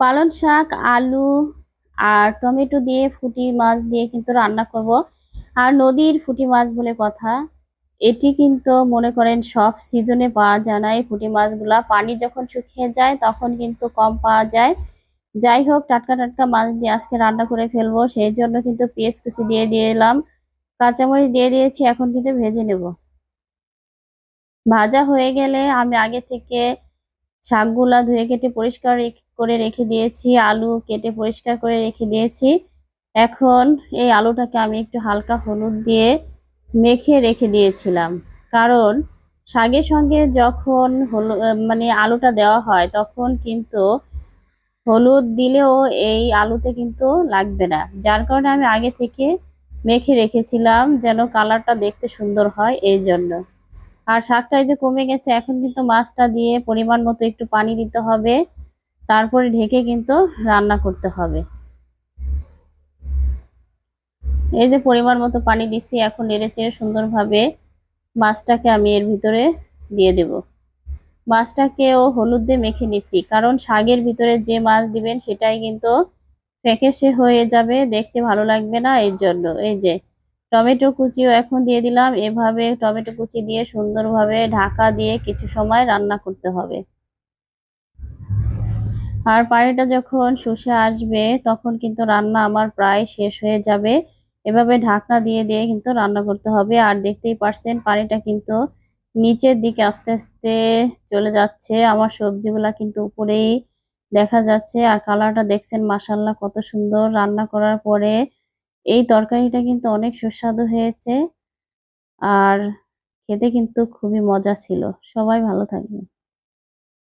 পালং শাক, আলু আর টমেটো দিয়ে ফুটি মাছ দিয়ে কিন্তু রান্না করব। আর নদীর ফুটি মাছ বলে কথা, এটি কিন্তু মনে করেন সব সিজনে পাওয়া যায় না এই পুঁটি মাছগুলা। পানি যখন শুকিয়ে যায় তখন কিন্তু কম পাওয়া যায়। যাই হোক, টাটকা টাটকা মাছ দিয়ে আজকে রান্না করে ফেলব, সেই জন্য কিন্তু পেঁয়াজ কুচি দিয়ে এলাম। কাঁচামরিচ দিয়ে দিয়েছি, এখন কিন্তু ভেজে নেব। ভাজা হয়ে গেলে আমি আগে থেকে শাকগুলা ধুয়ে কেটে পরিষ্কার করে রেখে দিয়েছি, আলু কেটে পরিষ্কার করে রেখে দিয়েছি। এখন এই আলুটাকে আমি একটু হালকা হলুদ দিয়ে মেখে রেখে দিয়েছিলাম। কারণ শাকের সঙ্গে যখন হলু মানে আলুটা দেওয়া হয় তখন কিন্তু হলুদ দিলেও এই আলুতে কিন্তু লাগবে না। যার কারণে আমি আগে থেকে মেখে রেখেছিলাম যেন কালারটা দেখতে সুন্দর হয় এই জন্য। আর শাকটা এই যে কমে গেছে, এখন কিন্তু মাছটা দিয়ে পরিমাণ মতো একটু পানি দিতে হবে। তারপরে ঢেকে কিন্তু রান্না করতে হবে। এই যে পরিমাণ মতো পানি দিচ্ছি এখন নেড়ে চেড়ে সুন্দরভাবে মাছটাকে আমি এর ভিতরে দিয়ে দেব। মাছটাকেও হলুদ দিয়ে মেখে নিছি, কারণ শাকের ভিতরে যে মাছ দিবেন সেটাই কিন্তু ফেঁকেসে হয়ে যাবে, দেখতে ভালো লাগবে না, এর জন্য। এই যে টমেটো কুচিও এখন দিয়ে দিলাম। এভাবে টমেটো কুচি দিয়ে সুন্দরভাবে ঢাকা দিয়ে কিছু সময় রান্না করতে হবে। আর পানিটা যখন শুষে আসবে, তখন কিন্তু রান্না আমার প্রায় শেষ হয়ে যাবে। এভাবে ঢাকনা দিয়ে দিয়ে কিন্তু রান্না করতে হবে। আর দেখতেই পারছেন, পানিটা কিন্তু নিচের দিকে আস্তে আস্তে চলে যাচ্ছে। আমার সবজিগুলা কিন্তু উপরেই দেখা যাচ্ছে। আর কালারটা দেখছেন মাসাল্লাহ কত সুন্দর। রান্না করার পরে এই তরকারিটা কিন্তু অনেক সুস্বাদু হয়েছে। আর খেতে কিন্তু খুবই মজা ছিল। সবাই ভালো থাকবে